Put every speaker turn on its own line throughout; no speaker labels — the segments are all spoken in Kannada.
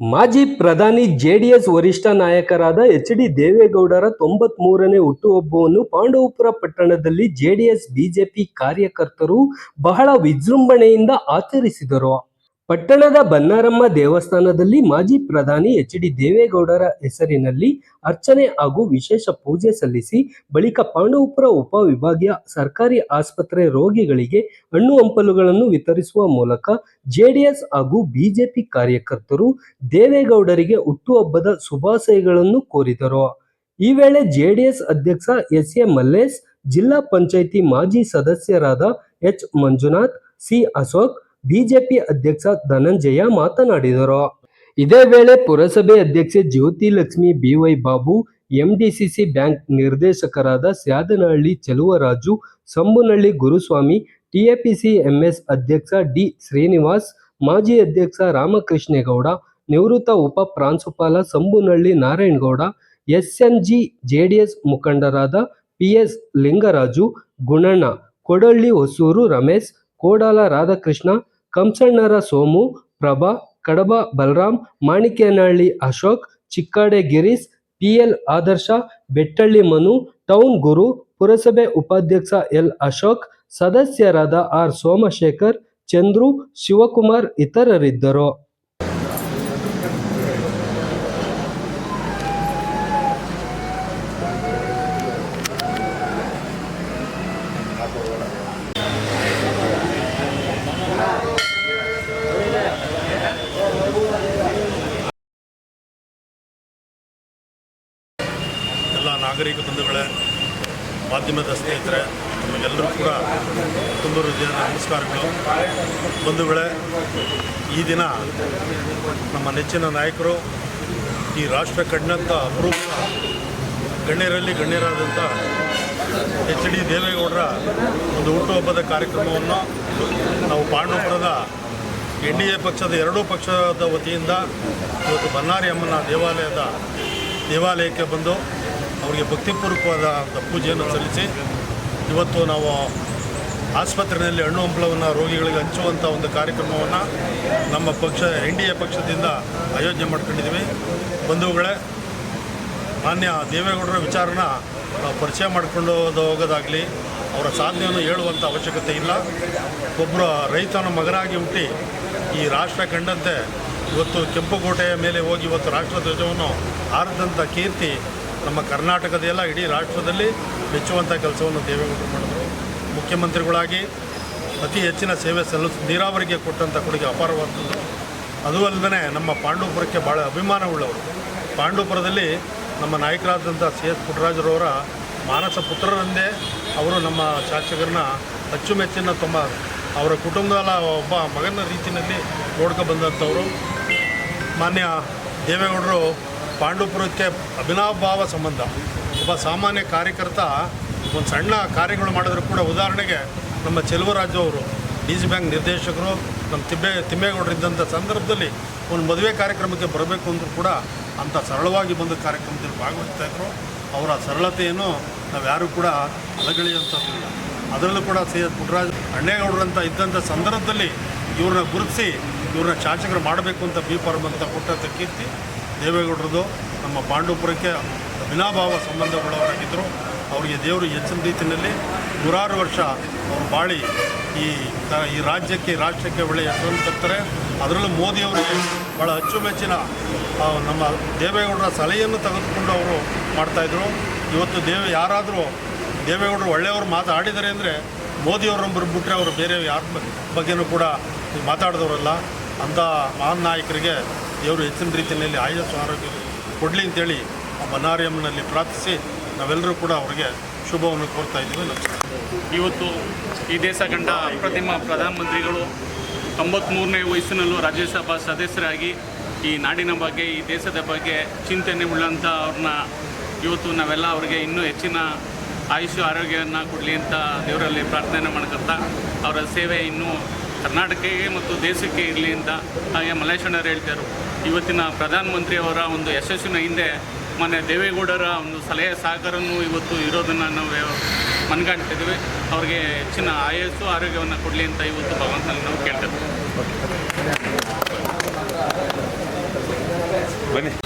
ಮಾಜಿ ಪ್ರಧಾನಿ ಜೆಡಿಎಸ್ ವರಿಷ್ಠ ನಾಯಕರಾದ ಎಚ್ ಡಿ ದೇವೇಗೌಡರ ತೊಂಬತ್ ಮೂರನೇ ಹುಟ್ಟುಹಬ್ಬವನ್ನು ಪಾಂಡವಪುರ ಪಟ್ಟಣದಲ್ಲಿ ಜೆಡಿಎಸ್, ಬಿಜೆಪಿ ಕಾರ್ಯಕರ್ತರು ಬಹಳ ವಿಜೃಂಭಣೆಯಿಂದ ಆಚರಿಸಿದರು. ಪಟ್ಟಣದ ಬನ್ನಾರಮ್ಮ ದೇವಸ್ಥಾನದಲ್ಲಿ ಮಾಜಿ ಪ್ರಧಾನಿ ಎಚ್ ಡಿ ದೇವೇಗೌಡರ ಹೆಸರಿನಲ್ಲಿ ಅರ್ಚನೆ ಹಾಗೂ ವಿಶೇಷ ಪೂಜೆ ಸಲ್ಲಿಸಿ ಬಳಿಕ ಪಾಂಡವಪುರ ಉಪವಿಭಾಗೀಯ ಸರ್ಕಾರಿ ಆಸ್ಪತ್ರೆ ರೋಗಿಗಳಿಗೆ ಹಣ್ಣು ಹಂಪಲುಗಳನ್ನು ವಿತರಿಸುವ ಮೂಲಕ ಜೆಡಿಎಸ್ ಹಾಗೂ ಬಿಜೆಪಿ ಕಾರ್ಯಕರ್ತರು ದೇವೇಗೌಡರಿಗೆ ಹುಟ್ಟುಹಬ್ಬದ ಶುಭಾಶಯಗಳನ್ನು ಕೋರಿದರು. ಈ ವೇಳೆ ಜೆಡಿಎಸ್ ಅಧ್ಯಕ್ಷ ಎಸ್ ಎ ಮಲ್ಲೇಶ್ ಜಿಲ್ಲಾ ಪಂಚಾಯಿತಿ ಮಾಜಿ ಸದಸ್ಯರಾದ H Manjunath C Ashok BJP ಅಧ್ಯಕ್ಷ ಧನಂಜಯ ಮಾತನಾಡಿದರು. ಇದೇ ವೇಳೆ ಪುರಸಭೆ ಅಧ್ಯಕ್ಷೆ Jyothi Lakshmi BY Babu, MDCC bank ನಿರ್ದೇಶಕರಾದ ಸ್ಯಾದನಹಳ್ಳಿ ಚೆಲುವರಾಜು, ಸಂಬುನಹಳ್ಳಿ ಗುರುಸ್ವಾಮಿ, ಟಿಎಪಿಸಿ ಎಂಎಸ್ ಅಧ್ಯಕ್ಷ ಡಿ ಶ್ರೀನಿವಾಸ್, ಮಾಜಿ ಅಧ್ಯಕ್ಷ ರಾಮಕೃಷ್ಣೇಗೌಡ, ನಿವೃತ್ತ ಉಪ ಪ್ರಾಂಶುಪಾಲ ಸಂಬುನಹಳ್ಳಿ ನಾರಾಯಣಗೌಡ, ಎಸ್ಎನ್ಜಿ ಜೆಡಿಎಸ್ ಮುಖಂಡರಾದ ಪಿಎಸ್ ಲಿಂಗರಾಜು, ಗುಣಣ್ಣ, ಕೊಡಳ್ಳಿ ಹೊಸೂರು ರಮೇಶ್, ಕೋಡಾಲ ರಾಧಾಕೃಷ್ಣ ಕಂಸಣ್ಣರ ಸೋಮು, ಪ್ರಭಾ, ಕಡಬ ಬಲರಾಮ್ ಮಾಣಿಕ್ಯನಹಳ್ಳಿ ಅಶೋಕ್, ಚಿಕ್ಕಾಡೆ ಗಿರೀಶ್, ಪಿಎಲ್ ಆದರ್ಶ, ಬೆಟ್ಟಳ್ಳಿ ಮನು, ಟೌನ್ ಗುರು, ಪುರಸಭೆ ಉಪಾಧ್ಯಕ್ಷ ಎಲ್ ಅಶೋಕ್, ಸದಸ್ಯರಾದ ಆರ್ ಸೋಮಶೇಖರ್, ಚಂದ್ರು, ಶಿವಕುಮಾರ್ ಇತರರಿದ್ದರು
ಎಲ್ಲ ನಾಗರಿಕ ಬಂಧುಗಳೇ ಮಾಧ್ಯಮದ ಸ್ನೇಹಿತರೆ, ನಮಗೆಲ್ಲರೂ ಕೂಡ ತುಂಬ ಹೃದಯದ ನಮಸ್ಕಾರಗಳು. ಬಂಧುಗಳೇ, ಈ ದಿನ ನಮ್ಮ ನೆಚ್ಚಿನ ನಾಯಕರು, ಈ ರಾಷ್ಟ್ರ ಕಂಡಂಥ ಅಪರೂಪ ಗಣ್ಯರಲ್ಲಿ ಗಣ್ಯರಾದಂಥ ಎಚ್ ಡಿ ದೇವೇಗೌಡರ ಒಂದು ಹುಟ್ಟುಹಬ್ಬದ ಕಾರ್ಯಕ್ರಮವನ್ನು ನಾವು ಪಾಂಡವಪುರದ ಎನ್ ಡಿ ಎ ಪಕ್ಷದ ಎರಡೂ ಪಕ್ಷದ ವತಿಯಿಂದ ಇವತ್ತು ಬನ್ನಾರಿ ಅಮ್ಮನ ದೇವಾಲಯದ ದೇವಾಲಯಕ್ಕೆ ಬಂದು ಅವರಿಗೆ ಭಕ್ತಿಪೂರ್ವಕವಾದ ಪೂಜೆಯನ್ನು ಸಲ್ಲಿಸಿ ಇವತ್ತು ನಾವು ಆಸ್ಪತ್ರೆಯಲ್ಲಿ ಹಣ್ಣು ಹಂಪಲವನ್ನು ರೋಗಿಗಳಿಗೆ ಹಂಚುವಂಥ ಒಂದು ಕಾರ್ಯಕ್ರಮವನ್ನು ನಮ್ಮ ಪಕ್ಷ, ಎನ್ ಡಿ ಎ ಪಕ್ಷದಿಂದ ಆಯೋಜನೆ ಮಾಡ್ಕೊಂಡಿದ್ದೀವಿ. ಬಂಧುಗಳೇ, ಮಾನ್ಯ ದೇವೇಗೌಡರ ವಿಚಾರನ ಪರಿಚಯ ಮಾಡಿಕೊಂಡು ಹೋಗೋದಾಗಲಿ, ಅವರ ಸಾಧನೆಯನ್ನು ಹೇಳುವಂಥ ಅವಶ್ಯಕತೆ ಇಲ್ಲ. ಒಬ್ಬರ ರೈತನ ಮಗನಾಗಿ ಹುಟ್ಟಿ ಈ ರಾಷ್ಟ್ರ ಕಂಡಂತೆ ಇವತ್ತು ಕೆಂಪುಕೋಟೆಯ ಮೇಲೆ ಹೋಗಿ ಇವತ್ತು ರಾಷ್ಟ್ರಧ್ವಜವನ್ನು ಹಾರಿದಂಥ ಕೀರ್ತಿ ನಮ್ಮ ಕರ್ನಾಟಕದ ಎಲ್ಲ ಇಡೀ ರಾಷ್ಟ್ರದಲ್ಲಿ ಮೆಚ್ಚುವಂಥ ಕೆಲಸವನ್ನು ದೇವೇಗೌಡರು ಮಾಡಿದರು. ಮುಖ್ಯಮಂತ್ರಿಗಳಾಗಿ ಅತಿ ಹೆಚ್ಚಿನ ಸೇವೆ ಸಲ್ಲಿಸಿ, ನೀರಾವರಿಗೆ ಕೊಟ್ಟಂಥ ಕೊಡುಗೆ ಅಪಾರವಾದದ್ದು. ಅದು ಅಲ್ಲದೆ ನಮ್ಮ ಪಾಂಡವಪುರಕ್ಕೆ ಭಾಳ ಅಭಿಮಾನವುಳ್ಳವರು. ಪಾಂಡವಪುರದಲ್ಲಿ ನಮ್ಮ ನಾಯಕರಾದಂಥ ಸಿ ಎಸ್ ಪುಟ್ಟರಾಜರವರ ಮಾನಸ ಪುತ್ರರಂದೇ ಅವರು ನಮ್ಮ ಶಾಸಕರನ್ನ ಅಚ್ಚುಮೆಚ್ಚಿನ ತುಂಬ ಅವರ ಕುಟುಂಬದ ಒಬ್ಬ ಮಗನ ರೀತಿಯಲ್ಲಿ ನೋಡ್ಕೊ ಬಂದಂಥವರು. ಮಾನ್ಯ ದೇವೇಗೌಡರು ಪಾಂಡವಪುರಕ್ಕೆ ಅಭಿನಾಭಾವ ಸಂಬಂಧ. ಒಬ್ಬ ಸಾಮಾನ್ಯ ಕಾರ್ಯಕರ್ತ, ಒಂದು ಸಣ್ಣ ಕಾರ್ಯಗಳು ಮಾಡಿದ್ರು ಕೂಡ ಉದಾಹರಣೆಗೆ ನಮ್ಮ ಚೆಲುವರಾಜು ಅವರು, ಡಿ ಸಿ ಬ್ಯಾಂಕ್ ನಿರ್ದೇಶಕರು, ನಮ್ಮ ತಿಬ್ಬೆ, ತಿಮ್ಮೇಗೌಡರು ಇದ್ದಂಥ ಸಂದರ್ಭದಲ್ಲಿ ಒಂದು ಮದುವೆ ಕಾರ್ಯಕ್ರಮಕ್ಕೆ ಬರಬೇಕು ಅಂದರೂ ಕೂಡ ಅಂಥ ಸರಳವಾಗಿ ಬಂದ ಕಾರ್ಯಕ್ರಮದಲ್ಲಿ ಭಾಗವಹಿಸ್ತಾ ಇದ್ರು. ಅವರ ಸರಳತೆಯನ್ನು ನಾವು ಯಾರೂ ಕೂಡ ಅಲಗಳಿಯುವಂಥದ್ದಿಲ್ಲ ಅದರಲ್ಲೂ ಕೂಡ ಸಿ ಎಸ್ ಪುಟ್ಟರಾಜ್ ಅಣ್ಣೇಗೌಡರಂತ ಇದ್ದಂಥ ಸಂದರ್ಭದಲ್ಲಿ ಇವ್ರನ್ನ ಗುರುತಿಸಿ, ಇವ್ರನ್ನ ಶಾಸಕರು ಮಾಡಬೇಕು ಅಂತ ಬಿ ಫಾರ್ಮ್ ಅಂತ ಕೊಟ್ಟಂಥ ಕೀರ್ತಿ ದೇವೇಗೌಡರದು ನಮ್ಮ ಪಾಂಡವಪುರಕ್ಕೆ ವಿನಾಭಾವ ಸಂಬಂಧಗಳವರಾಗಿದ್ದರು ಅವರಿಗೆ ದೇವರು ಹೆಚ್ಚಿನ ರೀತಿಯಲ್ಲಿ ನೂರಾರು ವರ್ಷ ಅವರು ಬಾಳಿ ಈ ಈ ರಾಜ್ಯಕ್ಕೆ, ರಾಷ್ಟ್ರಕ್ಕೆ ಒಳ್ಳೆಯ ಹೆಸರನ್ನು ತರ್ತಾರೆ. ಅದರಲ್ಲೂ ಮೋದಿಯವರಿಗೆ ಭಾಳ ಅಚ್ಚುಮೆಚ್ಚಿನ ನಮ್ಮ ದೇವೇಗೌಡರ ಸಲಹೆಯನ್ನು ತೆಗೆದುಕೊಂಡು ಅವರು ಮಾಡ್ತಾಯಿದ್ರು ಇವತ್ತು ದೇವ, ಯಾರಾದರೂ ದೇವೇಗೌಡರು ಒಳ್ಳೆಯವರು ಮಾತಾಡಿದ್ದಾರೆ ಅಂದರೆ ಮೋದಿಯವರೊಬ್ಬರು ಬಿಟ್ಟರೆ ಅವರು ಬೇರೆ ಯಾರ ಬಗ್ಗೆನೂ ಕೂಡ ಮಾತಾಡಿದವರಲ್ಲ ಅಂಥ ಮಹಾನ್ ನಾಯಕರಿಗೆ ದೇವರು ಹೆಚ್ಚಿನ ರೀತಿಯಲ್ಲಿ ಆಯಸ್ಸು ಆರೋಗ್ಯ ಕೊಡಲಿ ಅಂತೇಳಿ ಆ ಬನ್ನಾರಿಯಮ್ಮನಲ್ಲಿ ಪ್ರಾರ್ಥಿಸಿ ನಾವೆಲ್ಲರೂ ಕೂಡ ಅವರಿಗೆ ಶುಭವನ್ನು ಕೋರ್ತಾ ಇದ್ದೀವಿ
ಇವತ್ತು ಈ ದೇಶ ಕಂಡ ಅಪ್ರತಿಮ ಪ್ರಧಾನಮಂತ್ರಿಗಳು ತೊಂಬತ್ತ್ಮೂರನೇ ವಯಸ್ಸಿನಲ್ಲೂ ರಾಜ್ಯಸಭಾ ಸದಸ್ಯರಾಗಿ ಈ ನಾಡಿನ ಬಗ್ಗೆ, ಈ ದೇಶದ ಬಗ್ಗೆ ಚಿಂತನೆ ಉಳ್ಳಂಥ ಅವ್ರನ್ನ ಇವತ್ತು ನಾವೆಲ್ಲ ಅವರಿಗೆ ಇನ್ನೂ ಹೆಚ್ಚಿನ ಆಯುಷ್ಯ, ಆರೋಗ್ಯವನ್ನು ಕೊಡಲಿ ಅಂತ ದೇವರಲ್ಲಿ ಪ್ರಾರ್ಥನೆ ಮಾಡ್ಕೊತಾ ಅವರ ಸೇವೆ ಇನ್ನೂ ಕರ್ನಾಟಕಕ್ಕೆ ಮತ್ತು ದೇಶಕ್ಕೆ ಇರಲಿ ಅಂತ ಹಾಗೆ ಮಲ್ಲೇಶ್ವರ ಹೇಳ್ತಾರೆ ಇವತ್ತಿನ ಪ್ರಧಾನಮಂತ್ರಿಯವರ ಒಂದು ಯಶಸ್ಸಿನ ಹಿಂದೆ ಮೊನ್ನೆ ದೇವೇಗೌಡರ ಒಂದು ಸಲಹೆ ಸಹಕಾರನೂ ಇವತ್ತು ಇರೋದನ್ನು ನಾವು ಮನ್ಗಾಣ್ತಿದ್ದೀವಿ. ಅವ್ರಿಗೆ ಹೆಚ್ಚಿನ ಆಯಸ್ಸು, ಆರೋಗ್ಯವನ್ನು ಕೊಡಲಿ ಅಂತ ಇವತ್ತು ಭಗವಂತನಲ್ಲಿ ನಾವು ಕೇಳ್ತೇವೆ
ಬನ್ನಿ.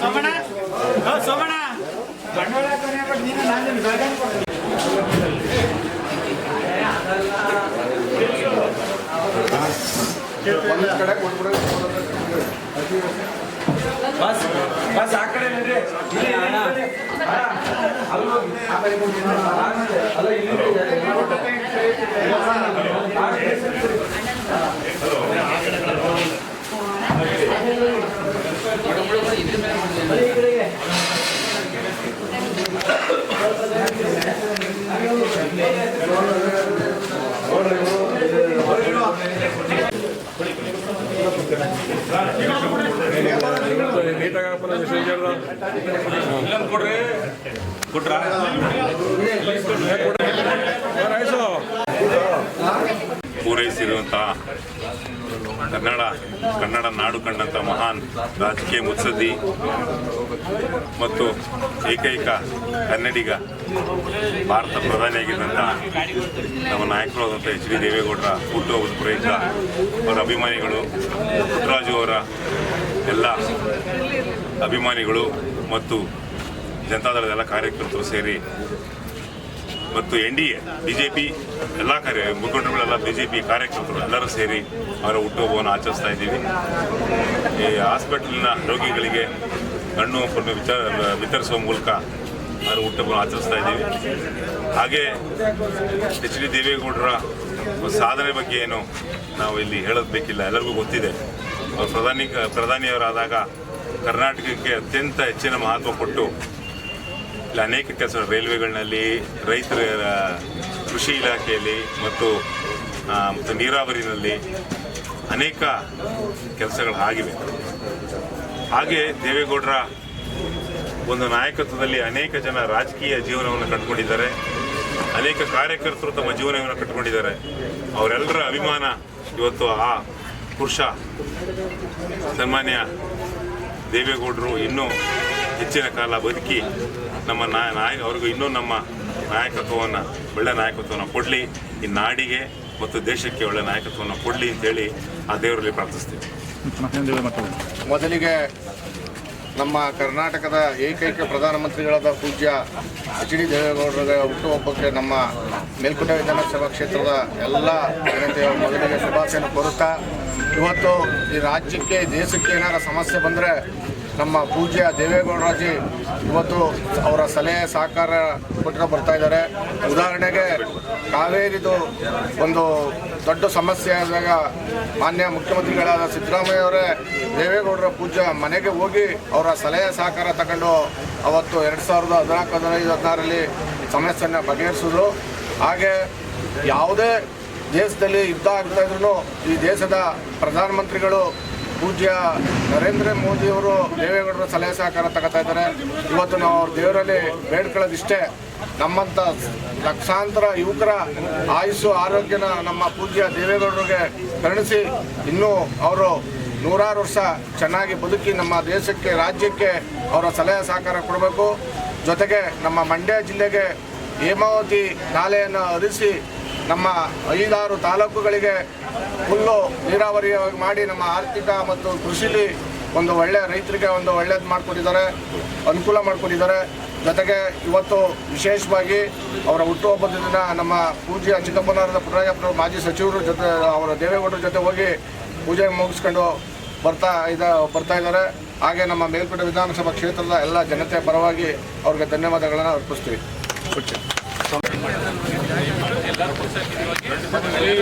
ಸೋಮಣ ಸೋಮಣ ಬಂಡವಾಳ ಕೊನೆ
ಬಟ್ ನೀನು ನಾನು ಬೇಗ ಬಸ್ ಬಸ್ ಆ ಕಡೆ ಅಲ್ಲ ಅಲ್ಲಿ ಸೇ ಪೂರೈಸಿರುವಂತಹ ಕನ್ನಡ ಕನ್ನಡ ನಾಡು ಕಂಡಂಥ ಮಹಾನ್ ರಾಜಕೀಯ ಮುತ್ಸದ್ದಿ ಮತ್ತು ಏಕೈಕ ಕನ್ನಡಿಗ, ಭಾರತ ಪ್ರಧಾನಿಯಾಗಿದ್ದಂಥ ನಮ್ಮ ನಾಯಕರಾದಂಥ ಎಚ್ ಡಿ ದೇವೇಗೌಡರ ಹುಟ್ಟುಹಬ್ಬದ ಪ್ರಯುಕ್ತ ಅವರ ಅಭಿಮಾನಿಗಳು ಪುಟ್ಟರಾಜು ಅವರ ಎಲ್ಲ ಅಭಿಮಾನಿಗಳು ಮತ್ತು ಜನತಾದಳದ ಎಲ್ಲ ಕಾರ್ಯಕರ್ತರು ಸೇರಿ ಮತ್ತು N D A, B J P ಎಲ್ಲ ಕಾರ್ಯ, ಮುಖಂಡರುಗಳೆಲ್ಲ ಬಿ ಜೆ ಪಿ ಕಾರ್ಯಕರ್ತರು ಎಲ್ಲರೂ ಸೇರಿ ಅವರ ಹುಟ್ಟುಹಬ್ಬವನ್ನು ಆಚರಿಸ್ತಾ ಇದ್ದೀವಿ. ಈ ಹಾಸ್ಪಿಟಲ್ನ ರೋಗಿಗಳಿಗೆ ಹಣ್ಣು ಹಂಪನ್ನು ವಿಚಾರ, ವಿತರಿಸುವ ಮೂಲಕ ಅವರ ಹುಟ್ಟುಹಬ್ಬವನ್ನು ಆಚರಿಸ್ತಾ ಇದ್ದೀವಿ. ಹಾಗೆ ಎಚ್ ಡಿ ದೇವೇಗೌಡರ ಸಾಧನೆ ಬಗ್ಗೆ ಏನು ನಾವು ಇಲ್ಲಿ ಹೇಳೋದು ಬೇಕಿಲ್ಲ ಎಲ್ಲರಿಗೂ ಗೊತ್ತಿದೆ. ಅವರು ಪ್ರಧಾನಿ ಪ್ರಧಾನಿಯವರಾದಾಗ ಕರ್ನಾಟಕಕ್ಕೆ ಅತ್ಯಂತ ಹೆಚ್ಚಿನ ಮಹತ್ವ ಕೊಟ್ಟು ಇಲ್ಲಿ ಅನೇಕ ಕೆಲಸ ರೈಲ್ವೆಗಳಲ್ಲಿ ರೈತರ ಕೃಷಿ ಇಲಾಖೆಯಲ್ಲಿ ಮತ್ತು ಮತ್ತು ನೀರಾವರಿನಲ್ಲಿ ಅನೇಕ ಕೆಲಸಗಳು ಆಗಿವೆ. ಹಾಗೆ ದೇವೇಗೌಡರ ಒಂದು ನಾಯಕತ್ವದಲ್ಲಿ ಅನೇಕ ಜನ ರಾಜಕೀಯ ಜೀವನವನ್ನು ಕಟ್ಕೊಂಡಿದ್ದಾರೆ. ಅನೇಕ ಕಾರ್ಯಕರ್ತರು ತಮ್ಮ ಜೀವನವನ್ನು ಕಟ್ಕೊಂಡಿದ್ದಾರೆ. ಅವರೆಲ್ಲರ ಅಭಿಮಾನ ಇವತ್ತು ಆ ಪುರುಷ, ಸನ್ಮಾನ್ಯ ದೇವೇಗೌಡರು ಇನ್ನೂ ಹೆಚ್ಚಿನ ಕಾಲ ಬದುಕಿ ನಮ್ಮ ನಾಯ ನಾಯ ಅವ್ರಿಗೂ ಇನ್ನೂ ನಮ್ಮ ನಾಯಕತ್ವವನ್ನು, ಒಳ್ಳೆ ನಾಯಕತ್ವವನ್ನು ಕೊಡಲಿ. ಈ ನಾಡಿಗೆ ಮತ್ತು ದೇಶಕ್ಕೆ ಒಳ್ಳೆ ನಾಯಕತ್ವವನ್ನು ಕೊಡಲಿ ಅಂತೇಳಿ ಆ ದೇವರಲ್ಲಿ ಪ್ರಾರ್ಥಿಸ್ತೀವಿ.
ಮೊದಲಿಗೆ ನಮ್ಮ ಕರ್ನಾಟಕದ ಏಕೈಕ ಪ್ರಧಾನಮಂತ್ರಿಗಳಾದ ಪೂಜ್ಯ ಎಚ್ ಡಿ ದೇವೇಗೌಡರ ಹುಟ್ಟುಹಬ್ಬಕ್ಕೆ ನಮ್ಮ ಮೇಲ್ಕೋಟೆ ವಿಧಾನಸಭಾ ಕ್ಷೇತ್ರದ ಎಲ್ಲ ಜನತೆಯ ಮೊದಲಿಗೆ ಶುಭಾಶಯನ ಕೋರುತ್ತಾ ಇವತ್ತು ಈ ರಾಜ್ಯಕ್ಕೆ, ದೇಶಕ್ಕೆ ಏನಾರ ಸಮಸ್ಯೆ ಬಂದರೆ ನಮ್ಮ ಪೂಜ್ಯ ದೇವೇಗೌಡರಾಜಿ ಇವತ್ತು ಅವರ ಸಲಹೆ, ಸಹಕಾರ ಕೊಟ್ಟರೆ ಬರ್ತಾ ಇದ್ದಾರೆ. ಉದಾಹರಣೆಗೆ ಕಾವೇರಿದು ಒಂದು ದೊಡ್ಡ ಸಮಸ್ಯೆ ಆದಾಗ ಮಾನ್ಯ ಮುಖ್ಯಮಂತ್ರಿಗಳಾದ ಸಿದ್ದರಾಮಯ್ಯ ಅವರೇ ದೇವೇಗೌಡರ ಪೂಜ್ಯ ಮನೆಗೆ ಹೋಗಿ ಅವರ ಸಲಹೆ, ಸಹಕಾರ ತಗೊಂಡು ಅವತ್ತು ಎರಡು ಸಾವಿರದ ಹದಿನಾಲ್ಕು, ಹದಿನೈದು, ಹದಿನಾರರಲ್ಲಿ ಸಮಸ್ಯೆಯನ್ನು ಬಗೆಹರಿಸಿದ್ರು. ಹಾಗೆ ಯಾವುದೇ ದೇಶದಲ್ಲಿ ಯುದ್ಧ ಆಗ್ತಾ ಇದ್ರು ಈ ದೇಶದ ಪ್ರಧಾನಮಂತ್ರಿಗಳು ಪೂಜ್ಯ ನರೇಂದ್ರ ಮೋದಿಯವರು ದೇವೇಗೌಡರ ಸಲಹೆ ಸಹಕಾರ ತಗೋತಾ ಇದ್ದಾರೆ. ಇವತ್ತು ನಾವು ಅವ್ರ ದೇವರಲ್ಲಿ ಬೇಡ್ಕೊಳ್ಳೋದಿಷ್ಟೇ. ನಮ್ಮಂಥ ಲಕ್ಷಾಂತರ ಯುವಕರ ಆಯುಸ್ಸು, ಆರೋಗ್ಯನ ನಮ್ಮ ಪೂಜ್ಯ ದೇವೇಗೌಡರಿಗೆ ಕರುಣಿಸಿ ಇನ್ನೂ ಅವರು ನೂರಾರು ವರ್ಷ ಚೆನ್ನಾಗಿ ಬದುಕಿ ನಮ್ಮ ದೇಶಕ್ಕೆ, ರಾಜ್ಯಕ್ಕೆ ಅವರ ಸಲಹೆ ಸಹಕಾರ ಕೊಡಬೇಕು. ಜೊತೆಗೆ ನಮ್ಮ ಮಂಡ್ಯ ಜಿಲ್ಲೆಗೆ ಹೇಮಾವತಿ ನಾಲೆಯನ್ನು ಹರಿಸಿ ನಮ್ಮ ಐದಾರು ತಾಲೂಕುಗಳಿಗೆ ಫುಲ್ಲು ನೀರಾವರಿ ಮಾಡಿ ನಮ್ಮ ಆರ್ಥಿಕ ಮತ್ತು ಕೃಷಿಲಿ ಒಂದು ಒಳ್ಳೆಯ ರೈತರಿಗೆ ಒಂದು ಒಳ್ಳೇದು ಮಾಡಿಕೊಟ್ಟಿದ್ದಾರೆ, ಅನುಕೂಲ ಮಾಡಿಕೊಟ್ಟಿದ್ದಾರೆ. ಜೊತೆಗೆ ಇವತ್ತು ವಿಶೇಷವಾಗಿ ಅವರ ಹುಟ್ಟುಹಬ್ಬದ ದಿನ ನಮ್ಮ ಪೂಜೆ ಚಿಕ್ಕಪ್ಪನವರದ ಪುಟ್ಟರಾಜಪ್ಪನವರು ಮಾಜಿ ಸಚಿವರು ಜೊತೆ, ಅವರ ದೇವೇಗೌಡರ ಜೊತೆ ಹೋಗಿ ಪೂಜೆ ಮುಗಿಸ್ಕೊಂಡು ಬರ್ತಾ ಇದ, ಬರ್ತಾ ಇದ್ದಾರೆ. ಹಾಗೆ ನಮ್ಮ ಮೇಲ್ಕೋಟೆ ವಿಧಾನಸಭಾ ಕ್ಷೇತ್ರದ ಎಲ್ಲ ಜನತೆ ಪರವಾಗಿ ಅವ್ರಿಗೆ ಧನ್ಯವಾದಗಳನ್ನು ಅರ್ಪಿಸ್ತೀವಿ.
ಸೇರ್ಕೊಂತಾರೆ